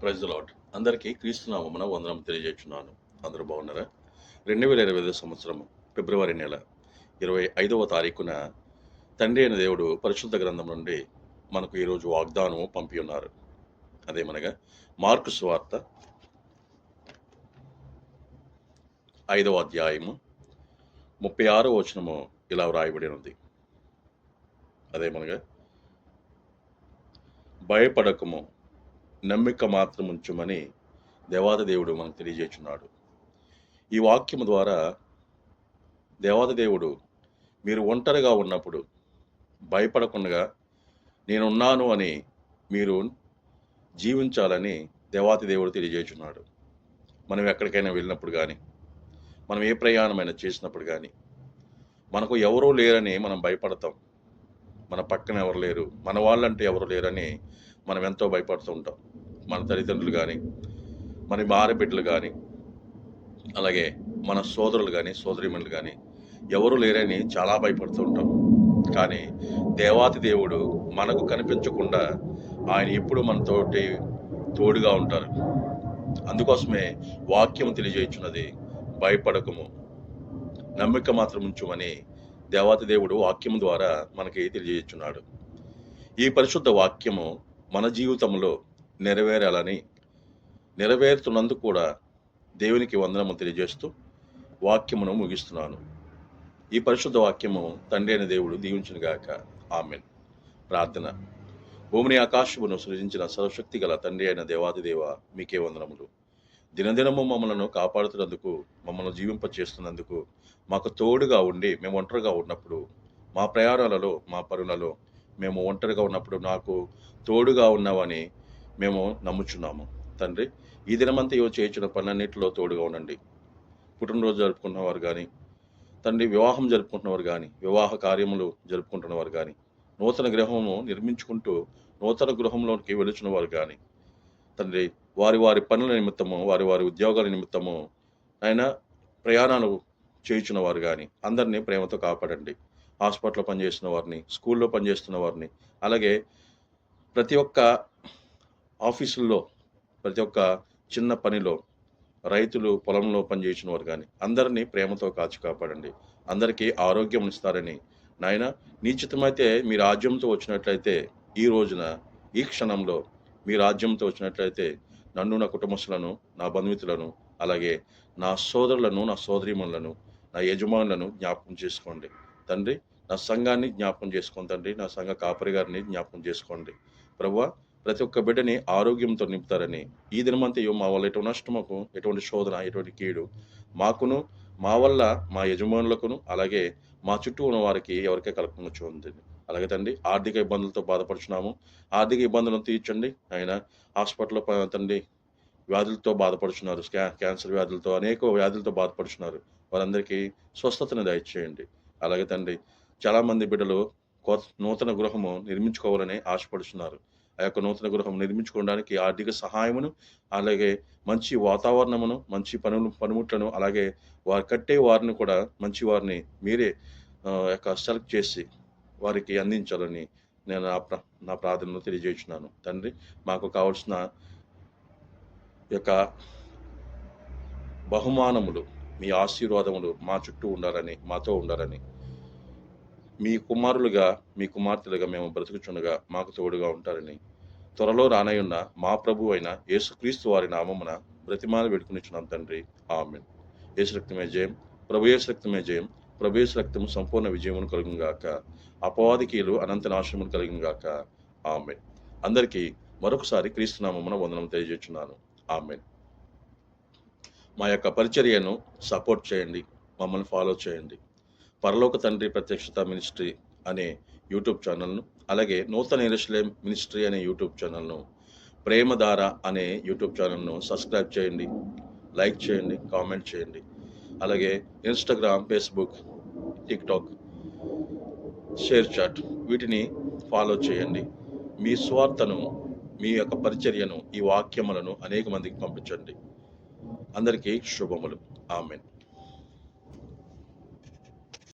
Praise lord అందరికీ క్రీస్తునామమున వందనం తెలియజేస్తున్నాను అందరూ బాగున్నారా? రెండు వేల ఇరవై ఐదు సంవత్సరం ఫిబ్రవరి నెల ఇరవై ఐదవ తారీఖున తండ్రి అయిన దేవుడు పరిశుద్ధ గ్రంథం నుండి మనకు ఈరోజు వాగ్దానం పంపి ఉన్నారు. అదేమనగా మార్కు స్వార్త ఐదవ అధ్యాయము ముప్పై ఆరో వచనము ఇలా వ్రాయబడి ఉంది. అదేమనగా భయపడకము నమ్మిక మాత్రం ఉంచుమని దేవాది దేవుడు మనకు తెలియజేస్తున్నాడు. ఈ వాక్యము ద్వారా దేవాది దేవుడు మీరు ఒంటరిగా ఉన్నప్పుడు భయపడకుండా నేనున్నాను అని మీరు జీవించాలని దేవాతి దేవుడు తెలియజేస్తున్నాడు. మనం ఎక్కడికైనా వెళ్ళినప్పుడు కానీ మనం ఏ ప్రయాణమైనా చేసినప్పుడు కానీ మనకు ఎవరూ లేరని మనం భయపడతాం. మన పక్కన ఎవరు లేరు మన వాళ్ళంటే ఎవరు లేరని మనం ఎంతో భయపడుతూ ఉంటాం. మన తల్లిదండ్రులు కానీ మన మారబిడ్డలు కానీ అలాగే మన సోదరులు కానీ సోదరిమణులు కానీ ఎవరు లేరని చాలా భయపడుతూ ఉంటాం. కానీ దేవాతి దేవుడు మనకు కనిపించకుండా ఆయన ఎప్పుడు మనతోటి తోడుగా ఉంటారు. అందుకోసమే వాక్యం తెలియజేయుచున్నది భయపడకము. నమ్మిక మాత్రం ఉంచుమని దేవాతి దేవుడు వాక్యం ద్వారా మనకి తెలియజేస్తున్నాడు ఈ పరిశుద్ధ వాక్యము మన జీవితంలో నెరవేరాలని నెరవేరుతున్నందుకు కూడా దేవునికి వందనము తెలియజేస్తూ వాక్యమును ముగిస్తున్నాను. ఈ పరిశుద్ధ వాక్యము తండ్రి అయిన దేవుడు దీవించినగాక. ఆమెన్. ప్రార్థన. భూమిని ఆకాశమును సృజించిన సర్వశక్తి గల తండ్రి అయిన దేవాదిదేవ మీకే వందనములు. దినదినము మమ్మలను కాపాడుతున్నందుకు మమ్మల్ని జీవింప చేస్తున్నందుకు మాకు తోడుగా ఉండి మేము ఒంటరిగా ఉన్నప్పుడు మా ప్రయాణాలలో మా పనులలో మేము ఒంటరిగా ఉన్నప్పుడు నాకు తోడుగా ఉన్నావని మేము నమ్ముచున్నాము. తండ్రి ఈ దినమంతా ఇవి చేయించిన పనులన్నింటిలో తోడుగా ఉండండి. పుట్టినరోజు జరుపుకున్నవారు కానీ తండ్రి వివాహం జరుపుకుంటున్నవారు కానీ వివాహ కార్యములు జరుపుకుంటున్నవారు కానీ నూతన గృహము నిర్మించుకుంటూ నూతన గృహంలోకి వెలుచున్న వారు కానీ తండ్రి వారి వారి పనుల నిమిత్తము వారి వారి ఉద్యోగాల నిమిత్తము ఆయన ప్రయాణాలు చేయించిన వారు కానీ అందరినీ ప్రేమతో కాపాడండి. హాస్పిటల్లో పనిచేస్తున్న వారిని స్కూల్లో పనిచేస్తున్న వారిని అలాగే ప్రతి ఒక్క ఆఫీసుల్లో ప్రతి ఒక్క చిన్న పనిలో రైతులు పొలంలో పనిచేసిన వారు కానీ అందరినీ ప్రేమతో కాచి కాపాడండి. అందరికీ ఆరోగ్యం ఇస్తారని నాయన నిశ్చితమైతే మీ రాజ్యంతో వచ్చినట్లయితే ఈ రోజున ఈ క్షణంలో మీ రాజ్యంతో వచ్చినట్లయితే నన్ను నా కుటుంబస్తులను నా బంధుమిత్రులను అలాగే నా సోదరులను నా సోదరిమణులను నా యజమానులను జ్ఞాపకం చేసుకోండి. తండ్రి నా సంఘాన్ని జ్ఞాపకం చేసుకోండి తండ్రి నా సంఘ కాపరి గారిని జ్ఞాపకం చేసుకోండి. ప్రభు ప్రతి ఒక్క బిడ్డని ఆరోగ్యంతో నింపుతారని ఈ దినమంతయు మా వల్ల ఎటువంటి నష్టమకు ఎటువంటి శోధన ఎటువంటి కీడు మాకును మా వల్ల మా యజమానులకును అలాగే మా చుట్టూ ఉన్న వారికి ఎవరికే కలగకుండా చూడండి. అలాగే తండ్రి ఆర్థిక ఇబ్బందులతో బాధపడుచున్నాము. ఆర్థిక ఇబ్బందులను తీర్చండి. ఆయన హాస్పిటల్లో తండ్రి వ్యాధులతో బాధపడుచున్నారు క్యాన్సర్ వ్యాధులతో అనేక వ్యాధులతో బాధపడుచున్నారు. వారందరికీ స్వస్థతను దయచేయండి. అలాగే తండ్రి చాలామంది బిడ్డలు కొత్త నూతన గృహము నిర్మించుకోవాలని ఆశపడుతున్నారు ఆ యొక్క నూతన గృహం నిర్మించుకోవడానికి ఆర్థిక సహాయమును అలాగే మంచి వాతావరణమును మంచి పనులు పనిముట్లను అలాగే వారు కట్టే వారిని కూడా మంచి వారిని మీరే యొక్క సెలెక్ట్ చేసి వారికి అందించాలని నేను నా ప్రా నా ప్రార్థనను తెలియజేస్తున్నాను. తండ్రి మాకు కావాల్సిన యొక్క బహుమానములు మీ ఆశీర్వాదములు మా చుట్టూ ఉండాలని మాతో ఉండాలని. మీ కుమారులుగా మీ కుమార్తెలుగా మేము బ్రతుకుచుండగా మాకు తోడుగా ఉంటారని. త్వరలో రానయ్యున్న మా ప్రభు అయిన యేసుక్రీస్తు వారి నామమున బ్రతిమాలు పెట్టుకునిచున్నాం తండ్రి. ఆమెన్. యేసురక్తమే జయం. ప్రభు యేసురక్తమే జయం. ప్రభు రక్తము సంపూర్ణ విజయమును కలుగుగాక అపవాదికీలు అనంత నాశనమును కలుగుగాక ఆమెన్. అందరికీ మరొకసారి క్రీస్తు నామమున వందనం తెలియజేస్తున్నాను ఆమెన్. మా యొక్క పరిచర్యను సపోర్ట్ చేయండి మమ్మల్ని ఫాలో చేయండి. పరలోక తండ్రి ప్రత్యక్షత మినిస్ట్రీ అనే యూట్యూబ్ ఛానల్ను అలాగే నూతన ఎరుసలేం మినిస్ట్రీ అనే యూట్యూబ్ ఛానల్ను ప్రేమధార అనే యూట్యూబ్ ఛానల్ను సబ్స్క్రైబ్ చేయండి లైక్ చేయండి కామెంట్ చేయండి. అలాగే Instagram Facebook TikTok share chat వీటిని ఫాలో చేయండి. మీ స్వార్థను మీ యొక్క పరిచర్యను ఈ వాక్యములను అనేక మందికి పంపించండి. అందరికీ శుభములు. ఆమెన్.